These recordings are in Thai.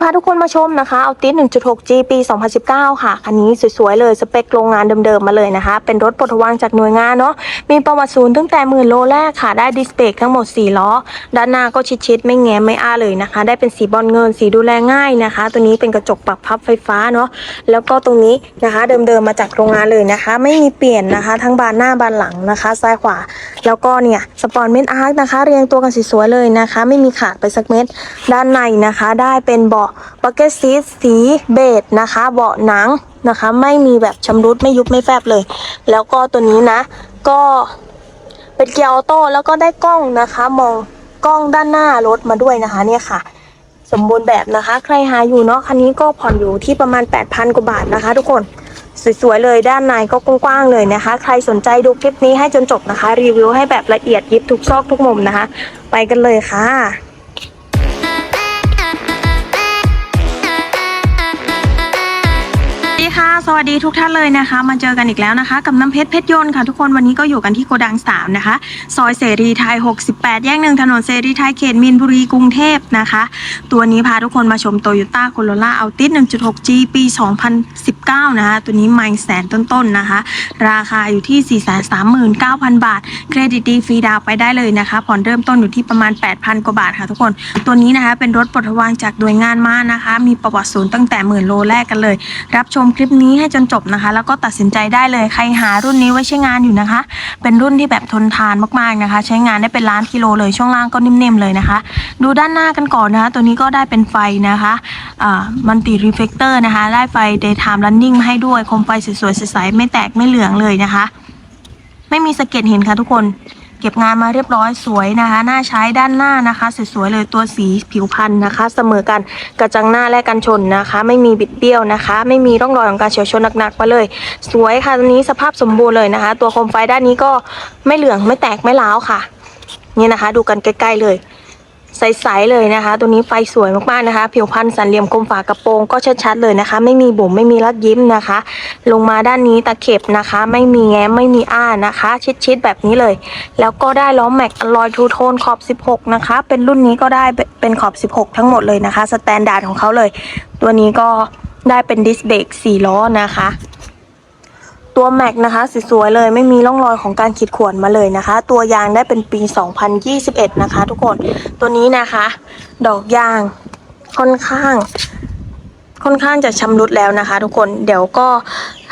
พาทุกคนมาชมนะคะ เอาติส 1.6G ปี 2019 ค่ะ คันนี้สวยๆ เลย สเปคโรงงานเดิมๆ มาเลยนะคะ เป็นรถปลดวางจากหน่วยงานเนาะ มีประวัติศูนย์ตั้งแต่หมื่นโลแรกค่ะ ได้ดิสเบรกทั้งหมด 4 ล้อ ด้านหน้าก็ชิดๆ ไม่แง้มไม่อ้าเลยนะคะ ได้เป็นสีบอลเงิน สีดูแลง่ายนะคะ ตัวนี้เป็นกระจกปรับพับไฟฟ้าเนาะ แล้วก็ตรงนี้นะคะ เดิมๆ มาจากโรงงานเลยนะคะ ไม่มีเปลี่ยนนะคะ ทั้งบานหน้าบานหลังนะคะ ซ้ายขวา แล้วก็เนี่ยสปอนเมนอาร์คนะคะ เรียงตัวกันสวยๆ เลยนะคะ ไม่มีขาดไปสักเม็ด ด้านในนะคะ ได้เป็นบาะบักเก็ตซีทสีเบจนะคะ เบาะหนังนะคะ ไม่มีแบบชำรุดไม่ยุบไม่แฟบเลย แล้วก็ตัวนี้นะ ก็เป็นเกียร์ออโต้แล้วก็ได้กล้องนะคะ มองกล้องด้านหน้ารถมาด้วยนะคะเนี่ยค่ะ สมบูรณ์แบบนะคะ ใครหาอยู่เนาะคันนี้ก็ผ่อนอยู่ที่ประมาณ 8,000 กว่าบาทนะคะ ทุกคนสวยๆเลยด้านในก็กว้างๆเลยนะคะ ใครสนใจดูคลิปนี้ให้จนจบนะคะ รีวิวให้แบบละเอียดยิบทุกซอกทุกมุมนะคะ ไปกันเลยค่ะ ค่ะ สวัสดีทุกท่านเลยนะคะ มาเจอกันอีกแล้วนะคะ กับน้ำเพชรเพชรยนต์ค่ะทุกคนวันนี้ก็อยู่กันที่โกดัง3นะคะ ซอยเสรีไทย 68 แยกหนึ่งถนนเสรีไทยเขตมีนบุรีกรุงเทพนะคะ ตัวนี้พาทุกคนมาชมโตโยต้าโคโรล่าเอาติส 1.6G ปี 9นะคะ ตัวนี้ไม่แสนต้นๆนะคะ ราคาอยู่ที่ 439,000 บาท เครดิตดีฟรีดาวไปได้เลยนะคะ ผ่อนเริ่มต้นอยู่ที่ประมาณ 8,000 กว่าบาทค่ะทุกคน ตัวนี้นะคะเป็นรถปลดวางจากหน่วยงานมานะคะ มีประวัติศูนย์ตั้งแต่หมื่นโลแรกกันเลย รับชมคลิปนี้ให้จนจบนะคะ แล้วก็ตัดสินใจได้เลย ใครหารุ่นนี้ไว้ใช้งานอยู่นะคะ เป็นรุ่นที่แบบทนทานมากๆนะคะ ใช้งานได้เป็นล้านกิโลเลย ช่วงล่างก็นิ่มๆเลยนะคะ ดูด้านหน้ากันก่อนนะคะ ตัวนี้ก็ได้เป็นไฟนะคะอ่ามันติรีเฟกเตอร์นะคะ ได้ไฟ daytime running มนิ่งมาให้ด้วยโคมไฟสวยๆใสๆไม่แตกไม่เหลืองเลยนะคะ ไม่มีสะเก็ดเห็นค่ะทุกคนเก็บงานมาเรียบร้อยสวยนะคะหน้าใช้ด้านหน้านะคะสวยๆเลยตัวสีผิวพันธุ์นะคะ เสมอกันกระจังหน้าและกันชนนะคะ ไม่มีบิดเบี้ยวนะคะ ไม่มีร่องรอยของการเฉียวชนหนักๆมาเลย สวยค่ะตัวนี้สภาพสมบูรณ์เลยนะคะ ตัวโคมไฟด้านนี้ก็ไม่เหลืองไม่แตกไม่ร้าวค่ะ นี่นะคะ ดูกันใกล้ๆเลย ใสๆเลยนะคะ ตัวนี้ไฟสวยมากๆนะคะ ผิวพันธ์สันเหลี่ยมคมฝากระโปรงก็ชัดๆเลยนะคะ ไม่มีบุ๋มไม่มีรักยิ้มนะคะ ลงมาด้านนี้ตะเข็บนะคะ ไม่มีแง้มไม่มีอ้านะคะ ชิดๆแบบนี้เลย แล้วก็ได้ล้อแม็กอลลอยทูโทนขอบ 16 นะคะ เป็นรุ่นนี้ก็ได้เป็นขอบ 16 ทั้งหมดเลยนะคะสแตนดาร์ดของเขาเลย ตัวนี้ก็ได้เป็นดิสเบรก4ล้อนะคะ ตัวแม็กนะคะสวยๆเลยไม่มีร่องรอยของการขีดข่วนมาเลยนะคะ ตัวยางได้เป็นปี 2021 นะคะ ทุกคนตัวนี้นะคะ ดอกยางค่อนข้าง ค่อนข้างจะชำรุดแล้วนะคะ ทุกคนเดี๋ยวก็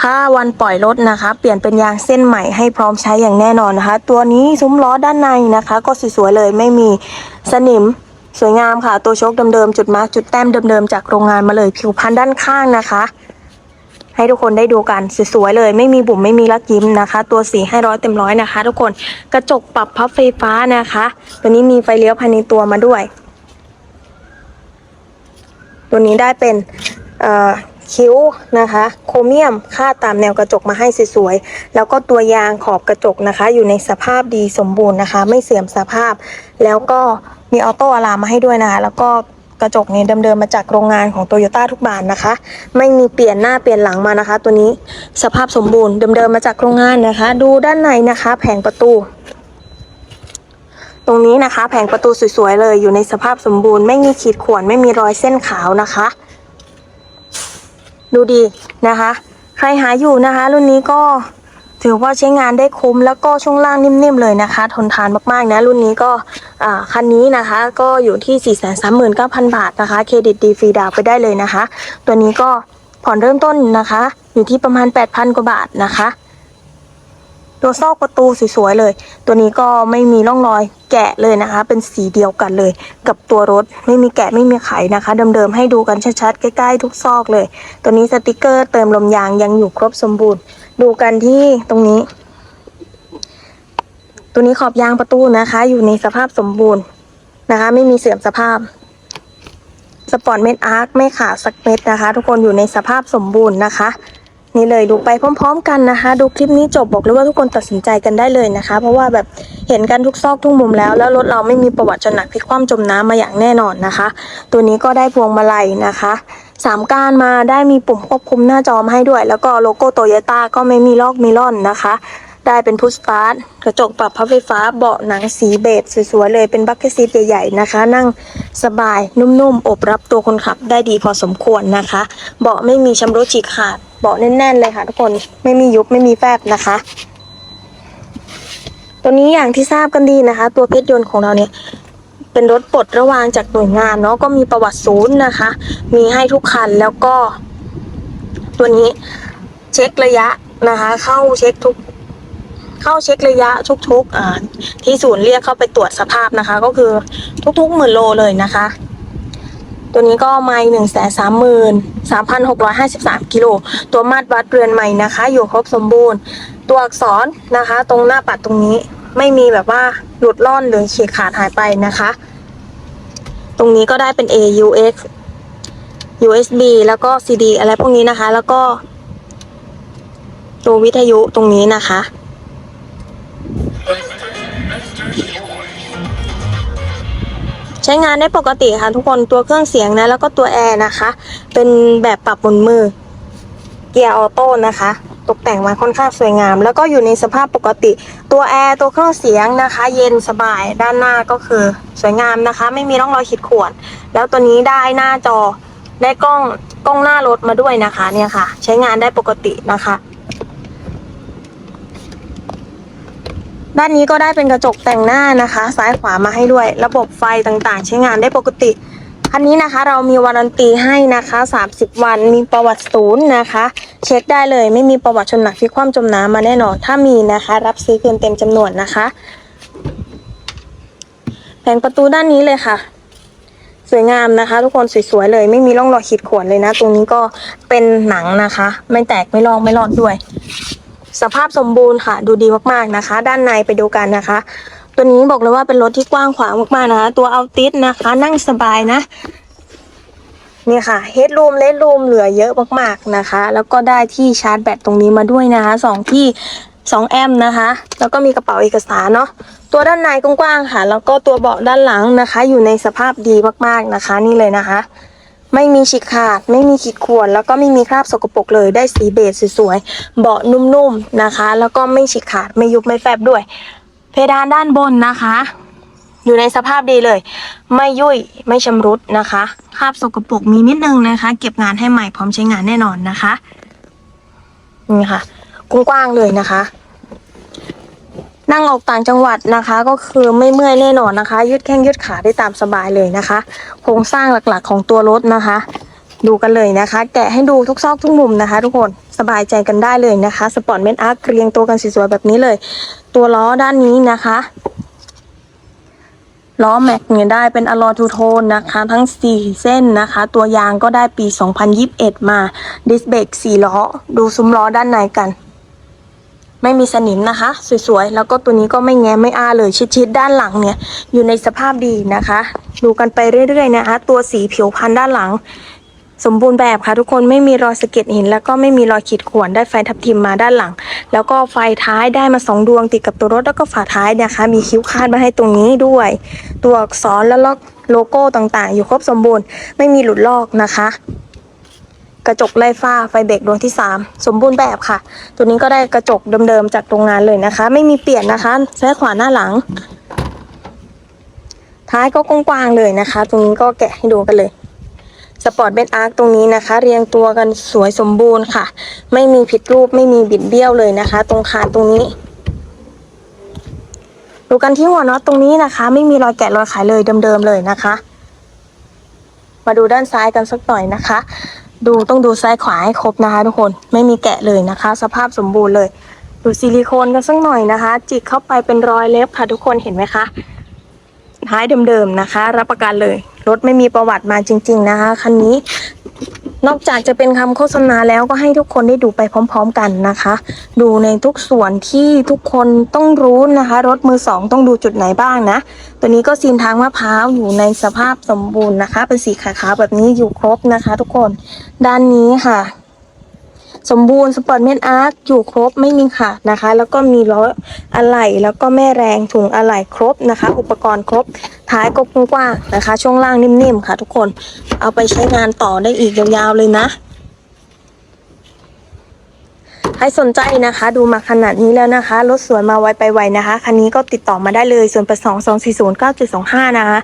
ถ้าวันปล่อยรถนะคะ เปลี่ยนเป็นยางเส้นใหม่ให้พร้อมใช้อย่างแน่นอนนะคะ ตัวนี้ซุ้มล้อด้านในนะคะ ก็สวยๆเลยไม่มีสนิมสวยงามค่ะ ตัวโชคเดิมๆจุดมาร์กจุดแต้มเดิมๆจากโรงงานมาเลยผิวพันธุ์ด้านข้างนะคะ ให้ทุกคนได้ดูกันสวยๆเลย ไม่มีบุ๋มไม่มีลักยิ้มนะคะ ตัวสีให้ร้อยเต็มร้อยนะคะ ทุกคนกระจกปรับพับไฟฟ้านะคะ ตัวนี้มีไฟเลี้ยวภายในตัวมาด้วย ตัวนี้ได้เป็นคิ้วนะคะ โครเมียมค่าตามแนวกระจกมาให้สวยๆแล้วก็ตัวยางขอบกระจกนะคะ อยู่ในสภาพดีสมบูรณ์นะคะ ไม่เสื่อมสภาพ แล้วก็มีออโต้อะลามมาให้ด้วยนะคะแล้วก็ กระจกเนี่ยเดิมๆมาจากโรงงานของโตโยต้าทุกบานนะคะ ไม่มีเปลี่ยนหน้าเปลี่ยนหลังมานะคะ ตัวนี้สภาพสมบูรณ์เดิมๆมาจากโรงงานนะคะ ดูด้านในนะคะ แผงประตู ตรงนี้นะคะ แผงประตูสวยๆเลยอยู่ในสภาพสมบูรณ์ไม่มีขีดข่วนไม่มีรอยเส้นขาวนะคะ ดูดีนะคะ ใครหาอยู่นะคะ รุ่นนี้ก็ ถือว่าใช้งานได้คุ้มแล้วก็ช่วงล่างนิ่มๆเลยนะคะ ทนทานมากๆนะ รุ่นนี้ก็คันนี้นะคะก็อยู่ที่ 439,000 บาทนะคะ เครดิตดีฟรีดาวไปได้เลยนะคะ ตัวนี้ก็ผ่อนเริ่มต้นนะคะ อยู่ที่ประมาณ 8,000 กว่าบาทนะคะ ตัวซอกประตูสวยๆเลย ตัวนี้ก็ไม่มีร่องรอยแกะเลยนะคะ เป็นสีเดียวกันเลย กับตัวรถไม่มีแกะไม่มีไขนะคะเดิมๆให้ดูกันชัดๆ ใกล้ๆ ทุกซอกเลย ตัวนี้สติกเกอร์เติมลมยางยังอยู่ครบสมบูรณ์ ดูกันที่ตรงนี้ ตัวนี้ขอบยางประตูนะคะ อยู่ในสภาพสมบูรณ์นะคะ ไม่มีเสื่อมสภาพสปอร์ตเม็ดอาร์คไม่ขาดสักเม็ดนะคะ ทุกคนอยู่ในสภาพสมบูรณ์นะคะ นี่เลยดูไปพร้อม ๆ กันนะคะ ดูคลิปนี้จบบอกเลยว่าทุกคนตัดสินใจกันได้เลยนะคะ เพราะว่าแบบเห็นกันทุกซอกทุกมุมแล้ว แล้วรถเราไม่มีประวัติจนหนักพลิกคว่ำจมน้ำมาอย่างแน่นอนนะคะ ตัวนี้ก็ได้พวงมาลัยนะคะสามก้านมาได้มีปุ่มควบคุมหน้าจอมาให้ด้วย แล้วก็โลโก้โตโยต้าก็ไม่มีลอกมีล่อนนะคะ ได้เป็นพุชสตาร์ทกระจกปรับพับไฟฟ้าเบาะหนังสีเบจสวยๆเลยเป็นบัคเก็ตซีทใหญ่ๆนะคะ นั่งสบายนุ่มๆอบรับตัวคนขับได้ดีพอสมควรนะคะ เบาะไม่มีชำรุดฉีกขาด เบาะแน่นๆเลยค่ะ ทุกคนไม่มียุบไม่มีแฟบนะคะ ตัวนี้อย่างที่ทราบกันดีนะคะ ตัวเพชรยนต์ของเราเนี่ยเป็นรถปลดระวางจากหน่วยงานเนาะก็มีประวัติศูนย์นะคะ มีให้ทุกคันแล้วก็ ตัวนี้เช็คระยะนะคะ เข้าเช็คทุก เข้าเช็คระยะทุกๆอ่าที่ศูนย์เรียกเข้าไปตรวจสภาพนะคะ ก็คือทุกๆหมื่นโลเลยนะคะ ตัวนี้ก็ไม่หนึ่งแสนสามหมื่นสามพันหกร้อยห้าสิบสามกิโล ตัวมาตรวัดเรือนใหม่นะคะ อยู่ครบสมบูรณ์ ตัวอักษรนะคะ ตรงหน้าปัดตรงนี้ไม่มีแบบว่าหลุดล่อนหรือฉีกขาดหายไปนะคะ ตรงนี้ก็ได้เป็น AUX USB แล้วก็ CD อะไรพวกนี้นะคะ แล้วก็ ตัววิทยุตรงนี้นะคะ ช้งานได้ปกติค่ะทุกคนตัวเครื่องเสียงนะ แล้วก็ตัวแอร์นะคะ เป็นแบบปรับบนมือ เกียร์ออโต้นะคะ ตกแต่งมาค่อนข้างสวยงาม แล้วก็อยู่ในสภาพปกติ ตัวแอร์ตัวเครื่องเสียงนะคะ เย็นสบายด้านหน้าก็คือสวยงามนะคะ ไม่มีร่องรอยขีดข่วน แล้วตัวนี้ได้หน้าจอได้กล้องกล้องหน้ารถมาด้วยนะคะ เนี่ยค่ะ ใช้งานได้ปกตินะคะ ด้านนี้ก็ได้เป็นกระจกแต่งหน้านะคะ ซ้ายขวามาให้ด้วย ระบบไฟต่างๆ ใช้งานได้ปกติคันนี้นะคะเรามีวารันตีให้นะคะ 30 วันมีประวัติศูนย์นะคะ เช็คได้เลยไม่มีประวัติชนหนักที่คว่ำจมน้ำมาแน่นอน ถ้ามีนะคะ รับซื้อคืนเต็มจำนวนนะคะ แผงประตูด้านนี้เลยค่ะ สวยงามนะคะ ทุกคนสวยๆเลย ไม่มีร่องรอยขีดข่วนเลยนะ ตรงนี้ก็เป็นหนังนะคะ ไม่แตกไม่ลอกไม่รอดด้วย สภาพสมบูรณ์ค่ะ ดูดีมากๆนะคะ ด้านในไปดูกันนะคะ ตัวนี้บอกเลยว่าเป็นรถที่กว้างขวางมากๆนะคะ ตัวเอาติสนะคะ นั่งสบายนะนี่ค่ะเฮดรูมเลดรูมเหลือเยอะมากๆนะคะ แล้วก็ได้ที่ชาร์จแบตตรงนี้มาด้วยนะคะสองที่สองแอมป์นะคะ แล้วก็มีกระเป๋าเอกสารเนาะตัวด้านในกว้างๆค่ะ แล้วก็ตัวเบาะด้านหลังนะคะ อยู่ในสภาพดีมากๆนะคะ นี่เลยนะคะ ไม่มีฉีกขาด ไม่มีขีดข่วน แล้วก็ไม่มีคราบสกปรกเลย ได้สีเบจสวยๆ เบาะนุ่มๆนะคะ แล้วก็ไม่ฉีกขาด ไม่ยุบไม่แฟบด้วย เพดานด้านบนนะคะ อยู่ในสภาพดีเลย ไม่ยุ่ย ไม่ชำรุดนะคะ คราบสกปรกมีนิดนึงนะคะ เก็บงานให้ใหม่พร้อมใช้งานแน่นอนนะคะ นี่ค่ะ กว้างๆเลยนะคะ นั่งออกต่างจังหวัดนะคะ ก็คือไม่เมื่อยแน่นอนนะคะ ยืดแข้งยืดขาได้ตามสบายเลยนะคะ โครงสร้างหลักๆของตัวรถนะคะ ดูกันเลยนะคะ แกะให้ดูทุกซอกทุกมุมนะคะ ทุกคนสบายใจกันได้เลยนะคะสปอร์ตเมนอาร์คเรียงตัวกันสวยๆแบบนี้เลย ตัวล้อด้านนี้นะคะล้อแม็กเนี่ยได้เป็นอลอทูโทนนะคะ ทั้ง 4 เส้นนะคะ ตัวยางก็ได้ปี 2021 มา ดิสเบรก4ล้อ ดูซุ้มล้อด้านในกัน ไม่มีสนิมนะคะ สวยๆ แล้วก็ตัวนี้ก็ไม่แง้ไม่อ้าเลยชิดๆด้านหลังเนี่ย อยู่ในสภาพดีนะคะ ดูกันไปเรื่อยๆนะคะ ตัวสีผิวพันธุ์ด้านหลัง สมบูรณ์แบบค่ะทุกคนไม่มีรอยสะเก็ดหิน แล้วก็ไม่มีรอยขีดข่วนได้ไฟทับทิมมาด้านหลัง แล้วก็ไฟท้ายได้มาสองดวงติดกับตัวรถแล้วก็ฝาท้ายนะคะ มีคิ้วคาดมาให้ตรงนี้ด้วย ตัวอักษรแล้วโลโก้ต่างๆ อยู่ครบสมบูรณ์ไม่มีหลุดลอกนะคะ กระจกไล่ฟ้าไฟเบรกดวงที่ 3 สมบูรณ์แบบค่ะ ตัวนี้ก็ได้กระจกเดิมๆจากโรงงานเลยนะคะ ไม่มีเปลี่ยนนะคะซ้ายขวาหน้าหลัง ท้ายก็กว้างๆเลยนะคะ ตรงนี้ก็แกะให้ดูกันเลยสปอร์ตเบนอาร์คตรงนี้นะคะ เรียงตัวกันสวยสมบูรณ์ค่ะ ไม่มีผิดรูปไม่มีบิดเบี้ยวเลยนะคะ ตรงคานตรงนี้ ดูกันที่หัวน็อตตรงนี้นะคะ ไม่มีรอยแกะรอยขายเลยเดิมๆเลยนะคะ มาดูด้านซ้ายกันสักหน่อยนะคะ ดูต้องดูซ้ายขวาให้ครบนะคะ ทุกคนไม่มีแกะเลยนะคะ สภาพสมบูรณ์เลย ดูซิลิโคนกันสักหน่อยนะคะ จิกเข้าไปเป็นรอยเล็บค่ะ ทุกคนเห็นไหมคะท้ายเดิมๆนะคะ รับประกันเลยรถไม่มีประวัติมาจริง ๆ นะคะคันนี้ นอกจากจะเป็นคำโฆษณาแล้วก็ให้ทุกคนได้ดูไปพร้อม ๆ กันนะคะ ดูในทุกส่วนที่ทุกคนต้องรู้นะคะ รถมือสองต้องดูจุดไหนบ้างนะ ตัวนี้ก็ซีนทางมะพร้าวอยู่ในสภาพสมบูรณ์นะคะ เป็นสีขาวๆแบบนี้อยู่ครบนะคะ ทุกคน ด้านนี้ค่ะ สมบูรณ์สปอร์ตเมนอาร์คอยู่ครบไม่มีขาดนะคะ แล้วก็มีล้ออะไหล่แล้วก็แม่แรงถุงอะไหล่ครบนะคะ อุปกรณ์ครบท้ายก็กว้างนะคะ ช่วงล่างนิ่มๆค่ะ ทุกคนเอาไปใช้งานต่อได้อีกยาวๆเลยนะใครสนใจนะคะ ดูมาขนาดนี้แล้วนะคะรถสวยมาไวไปไวนะคะ คันนี้ก็ติดต่อมาได้เลยส่วนประสองสองสี่ศูนย์เก้าจุดสองห้านะคะ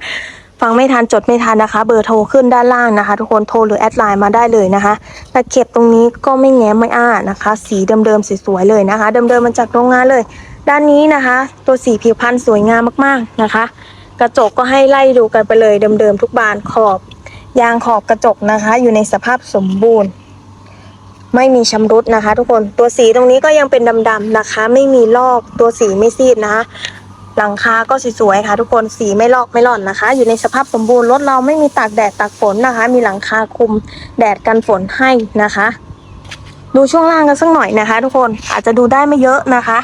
ฟังไม่ทันจดไม่ทันนะคะ เบอร์โทรขึ้นด้านล่างนะคะ ทุกคนโทรหรือแอดไลน์มาได้เลยนะคะตะเข็บตรงนี้ก็ไม่แง้มไม่อ้านะคะ สีเดิมๆสวยๆเลยนะคะ เดิมๆมาจากโรงงานเลย ด้านนี้นะคะ ตัวสีผิวพันธุ์สวยงามมากๆนะคะ กระจกก็ให้ไล่ดูกันไปเลยเดิมๆทุกบานขอบ ยางขอบกระจกนะคะ อยู่ในสภาพสมบูรณ์ ไม่มีชำรุดนะคะ ทุกคนตัวสีตรงนี้ก็ยังเป็นดำๆนะคะ ไม่มีลอกตัวสีไม่ซีดนะคะ หลังคาก็สวยๆค่ะ ทุกคนสีไม่ลอกไม่หล่อนนะคะ อยู่ในสภาพสมบูรณ์รถเราไม่มีตากแดดตากฝนนะคะ มีหลังคาคุมแดดกันฝนให้นะคะ ดูช่วงล่างกันสักหน่อยนะคะ ทุกคนอาจจะดูได้ไม่เยอะนะคะ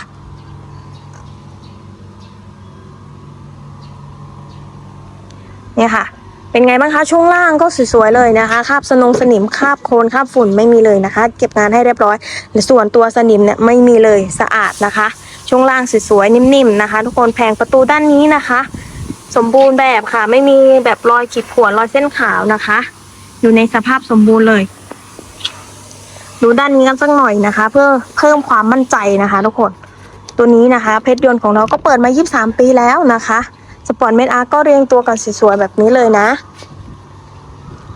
เนี่ยค่ะ เป็นไงบ้างคะช่วงล่างก็สวยๆเลยนะคะคาบสนงสนิมคาบโคลนคาบฝุ่นไม่มีเลยนะคะ เก็บงานให้เรียบร้อยส่วนตัวสนิมเนี่ยไม่มีเลยสะอาดนะคะ ช่วงล่างสวยๆนิ่มๆนะคะ ทุกคนแผงประตูด้านนี้นะคะ สมบูรณ์แบบค่ะ ไม่มีแบบรอยขีดข่วนรอยเส้นขาวนะคะ อยู่ในสภาพสมบูรณ์เลยดูด้านนี้กันสักหน่อยนะคะ เพื่อเพิ่มความมั่นใจนะคะ ทุกคนตัวนี้นะคะ เพชรยนต์ของเราก็เปิดมา 23 ปีแล้วนะคะสปอร์ตเมดอาร์ก็เรียงตัวกันสวยๆแบบนี้เลยนะ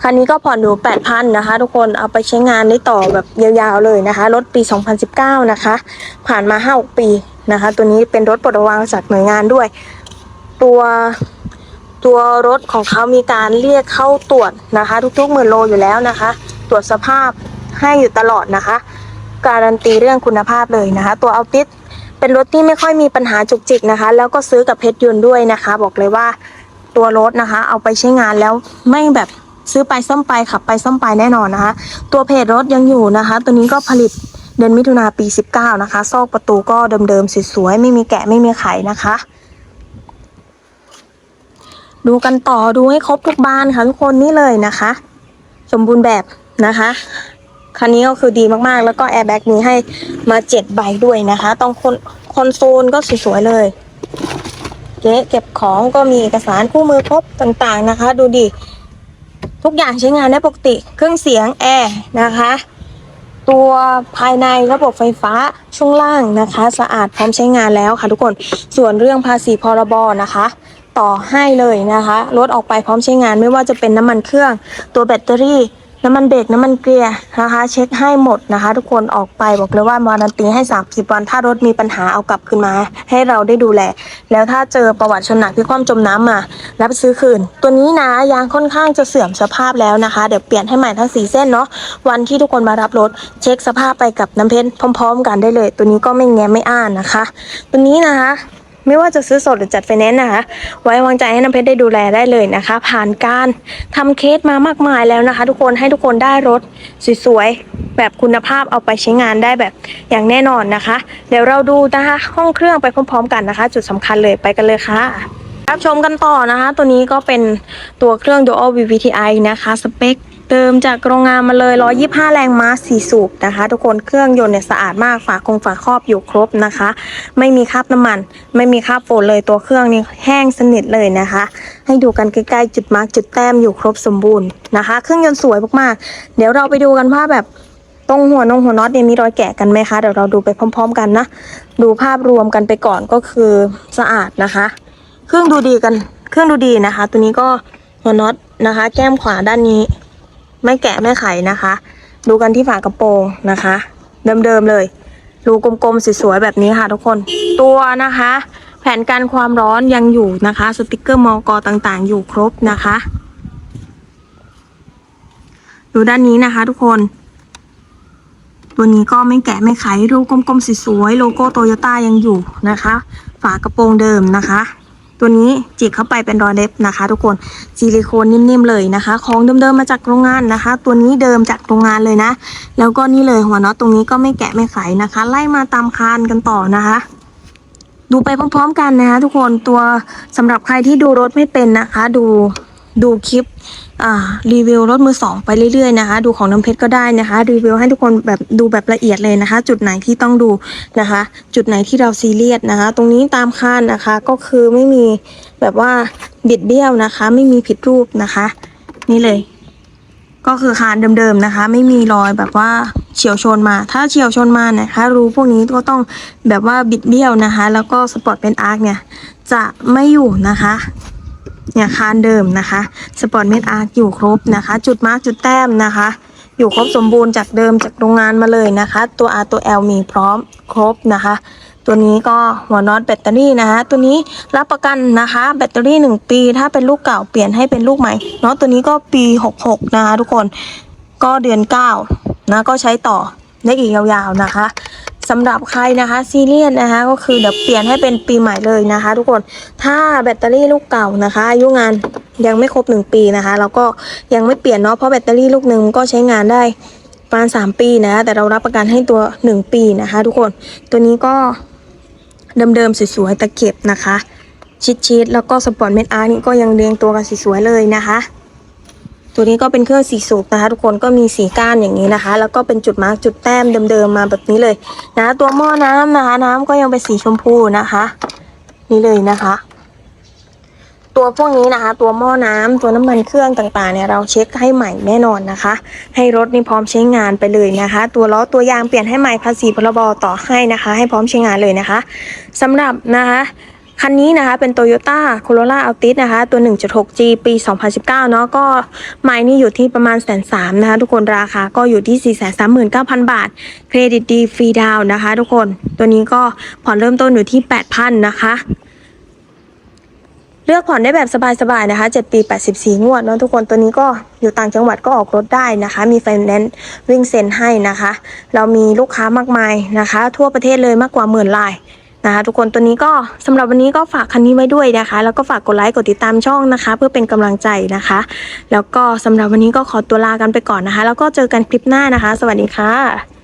คันนี้ก็ผ่อนอยู่ 8,000 นะคะ ทุกคนเอาไปใช้งานได้ต่อแบบยาวๆเลยนะคะ รถปี 2019 นะคะ ผ่านมา5ปี นะคะ ตัวนี้เป็นรถปลดระวางจากหน่วยงานด้วย ตัวตัวรถของเขามีการเรียกเข้าตรวจนะคะ ทุกๆหมื่นโลอยู่แล้วนะคะ ตรวจสภาพให้อยู่ตลอดนะคะ การันตีเรื่องคุณภาพเลยนะคะ ตัวเอาติสเป็นรถที่ไม่ค่อยมีปัญหาจุกจิกนะคะ แล้วก็ซื้อกับเพชรยนต์ด้วยนะคะ บอกเลยว่าตัวรถนะคะ เอาไปใช้งานแล้วไม่แบบซื้อไปซ่อมไปขับไปซ่อมไปแน่นอนนะคะ ตัวเพจรถยังอยู่นะคะ ตัวนี้ก็ผลิต เดือนมิถุนาปี 19 นะคะ ซอกประตูก็เดิมๆสวยๆไม่มีแกะไม่มีไขนะคะ ดูกันต่อดูให้ครบทุกบานค่ะทุกคนนี่เลยนะคะ สมบูรณ์แบบนะคะคันนี้ก็คือดีมากๆ แล้วก็แอร์แบ็กมีให้มาเจ็ดใบด้วยนะคะ ต้องคนคอนโซลก็สวยๆเลยเก๊เก็บของก็มีเอกสารคู่มือครบต่างๆนะคะ ดูดิ ทุกอย่างใช้งานได้ปกติ เครื่องเสียงแอร์นะคะ ตัวภายในระบบไฟฟ้าช่วงล่างนะคะ สะอาดพร้อมใช้งานแล้วค่ะทุกคนส่วนเรื่องภาษีพรบนะคะ ต่อให้เลยนะคะรถออกไปพร้อมใช้งานไม่ว่าจะเป็นน้ำมันเครื่อง ตัวแบตเตอรี่ น้ำมันเบรกน้ำมันเกียร์นะคะ เช็คให้หมดนะคะ ทุกคนออกไปบอกเลยว่าวารันตีให้ 30 วัน ถ้ารถมีปัญหาเอากลับคืนมา ให้เราได้ดูแล แล้วถ้าเจอประวัติชนหนักที่ความจมน้ำมารับซื้อคืน ตัวนี้นะยางค่อนข้างจะเสื่อมสภาพแล้วนะคะ เดี๋ยวเปลี่ยนให้ใหม่ทั้งสีเส้นเนาะวันที่ทุกคนมารับรถ เช็คสภาพไปกับน้ำเพชรพร้อม ๆ กันได้เลย ตัวนี้ก็ไม่แง้ไม่อ้านนะคะ ตัวนี้นะคะ ไม่ว่าจะซื้อสดหรือจัดไฟแนนซ์นะคะ ไว้วางใจให้น้ำเพชรได้ดูแลได้เลยนะคะ ผ่านการทำเคสมามากมายแล้วนะคะ ทุกคนให้ทุกคนได้รถสวยๆแบบคุณภาพเอาไปใช้งานได้แบบอย่างแน่นอนนะคะ เดี๋ยวเราดูนะคะห้องเครื่องไปพร้อมๆ กันนะคะ จุดสำคัญเลยไปกันเลยค่ะรับชมกันต่อนะคะ ตัวนี้ก็เป็นตัวเครื่อง Dual VVTi นะคะ สเปค เดิมจากโรงงานมาเลย 125 แรงม้า4สูบนะคะ ทุกคนเครื่องยนต์เนี่ยสะอาดมากฝาคงฝาครอบอยู่ครบนะคะ ไม่มีคราบน้ำมัน ไม่มีคราบฝนเลยตัวเครื่องนี่แห้งสนิทเลยนะคะ ให้ดูกันใกล้ๆจุดมาร์กจุดแต้มอยู่ครบสมบูรณ์นะคะ เครื่องยนต์สวยมากๆ เดี๋ยวเราไปดูกันว่าแบบตรงหัวนงหัวน็อตเนี่ยมีรอยแกะกันไหมคะเดี๋ยวเราดูไปพร้อม ๆ กันนะ ดูภาพรวมกันไปก่อนก็คือสะอาดนะคะ เครื่องดูดีกันเครื่องดูดีนะคะ ตัวนี้ก็หัวน็อตนะคะ แก้มขวาด้านนี้ ไม่แกะไม่ไขนะคะ ดูกันที่ฝากระโปรงนะคะ เดิมๆเลยรูกลมๆสวยๆแบบนี้ค่ะทุกคนตัวนะคะ แผนการความร้อนยังอยู่นะคะ สติกเกอร์มอกอต่างๆ อยู่ครบนะคะ ดูด้านนี้นะคะ ทุกคน ตัวนี้ก็ไม่แกะไม่ไขรูกลมๆสวยๆโลโก้โตโยต้ายังอยู่นะคะ ฝากระโปรงเดิมนะคะ ตัวนี้จิกเข้าไปเป็นรอยเล็บนะคะ ทุกคนซิลิโคนนิ่มๆเลยนะคะ ของเดิมๆมาจากโรงงานนะคะ ตัวนี้เดิมจากโรงงานเลยนะ แล้วก็นี่เลยหัวน็อตตรงนี้ก็ไม่แกะไม่ไขนะคะ ไล่มาตามคานกันต่อนะคะดูไปพร้อมๆกันนะคะทุกคนตัวสำหรับใครที่ดูรถไม่เป็นนะคะ ดู ดูคลิปรีวิวรถมือสองไปเรื่อยๆนะคะ ดูของน้ำเพชรก็ได้นะคะ รีวิวให้ทุกคนแบบดูแบบละเอียดเลยนะคะ จุดไหนที่ต้องดูนะคะ จุดไหนที่เราซีเรียสนะคะ ตรงนี้ตามคานนะคะก็คือไม่มีแบบว่าบิดเบี้ยวนะคะ ไม่มีผิดรูปนะคะ นี่เลย ก็คือคานเดิมๆนะคะ ไม่มีรอยแบบว่าเฉียวชนมา ถ้าเฉียวชนมานะคะ รู้พวกนี้ก็ต้องแบบว่าบิดเบี้ยวนะคะ แล้วก็สปอร์ตเป็นอาร์คเนี่ยจะไม่อยู่นะคะ เนี่ยคานเดิมนะคะสปอร์ตเมดอาร์อยู่ครบนะคะ จุดมาร์กจุดแต้มนะคะ อยู่ครบสมบูรณ์จากเดิมจากโรงงานมาเลยนะคะ ตัว R ตัว L มีพร้อมครบนะคะ ตัวนี้ก็หัวน็อตแบตเตอรี่นะคะ ตัวนี้รับประกันนะคะ แบตเตอรี่ 1 ปี ถ้าเป็นลูกเก่าเปลี่ยนให้เป็นลูกใหม่เนาะตัวนี้ก็ปี 66 นะคะ ทุกคนก็เดือน 9 นะก็ใช้ต่อได้อีกยาวๆนะคะ สำหรับใครนะคะซีเรียสนะคะ ก็คือเดี๋ยวเปลี่ยนให้เป็นปีใหม่เลยนะคะ ทุกคนถ้าแบตเตอรี่ลูกเก่านะคะอายุงานยังไม่ครบ 1 ปีนะคะ แล้วก็ยังไม่เปลี่ยนเนาะเพราะแบตเตอรี่ลูกหนึ่งก็ใช้งานได้ประมาณ3ปีนะะแต่เรารับประกันให้ตัว 1 ปีนะคะ ทุกคนตัวนี้ก็เดิมๆสวยๆตะเข็บนะคะชิดๆแล้วก็สปอร์ตเมดอาร์นี่ก็ยังเรียงตัวกันสวยๆเลยนะคะ ตัวนี้ก็เป็นเครื่องสีสูบนะคะทุกคนก็มีสีก้านอย่างนี้นะคะ แล้วก็เป็นจุดมาร์กจุดแต้มเดิมๆมาแบบนี้เลยนะตัวหม้อน้ำนะคะ น้ำก็ยังเป็นสีชมพูนะคะ นี่เลยนะคะ ตัวพวกนี้นะคะ ตัวหม้อน้ำตัวน้ำมันเครื่องต่างๆเนี่ยเราเช็คให้ใหม่แน่นอนนะคะ ให้รถนี่พร้อมใช้งานไปเลยนะคะ ตัวล้อตัวยางเปลี่ยนให้ใหม่ภาษีพรบต่อให้นะคะ ให้พร้อมใช้งานเลยนะคะสำหรับนะคะ คันนี้นะคะเป็น Toyota Corolla Altis นะคะ ตัว 1.6G ปี 2019 เนาะก็ไมล์นี่อยู่ที่ประมาณแสนสามนะคะทุกคนราคาก็อยู่ที่ 439,000 บาท เครดิตดีฟรีดาวน์นะคะ ทุกคนตัวนี้ก็ผ่อนเริ่มต้นอยู่ที่ 8,000 นะคะ เลือกผ่อนได้แบบสบายๆนะคะ 7 ปี 84 งวดเนาะทุกคนตัวนี้ก็อยู่ต่างจังหวัดก็ออกรถได้นะคะ มีไฟแนนซ์วิ่งเซ็นให้นะคะ เรามีลูกค้ามากมายนะคะ ทั่วประเทศเลยมากกว่าหมื่นราย นะคะ ทุกคนตัวนี้ก็สำหรับวันนี้ก็ฝากคันนี้ไว้ด้วยนะคะ แล้วก็ฝากกดไลค์กดติดตามช่องนะคะ เพื่อเป็นกำลังใจนะคะ แล้วก็สำหรับวันนี้ก็ขอตัวลากันไปก่อนนะคะ แล้วก็เจอกันคลิปหน้านะคะ สวัสดีค่ะ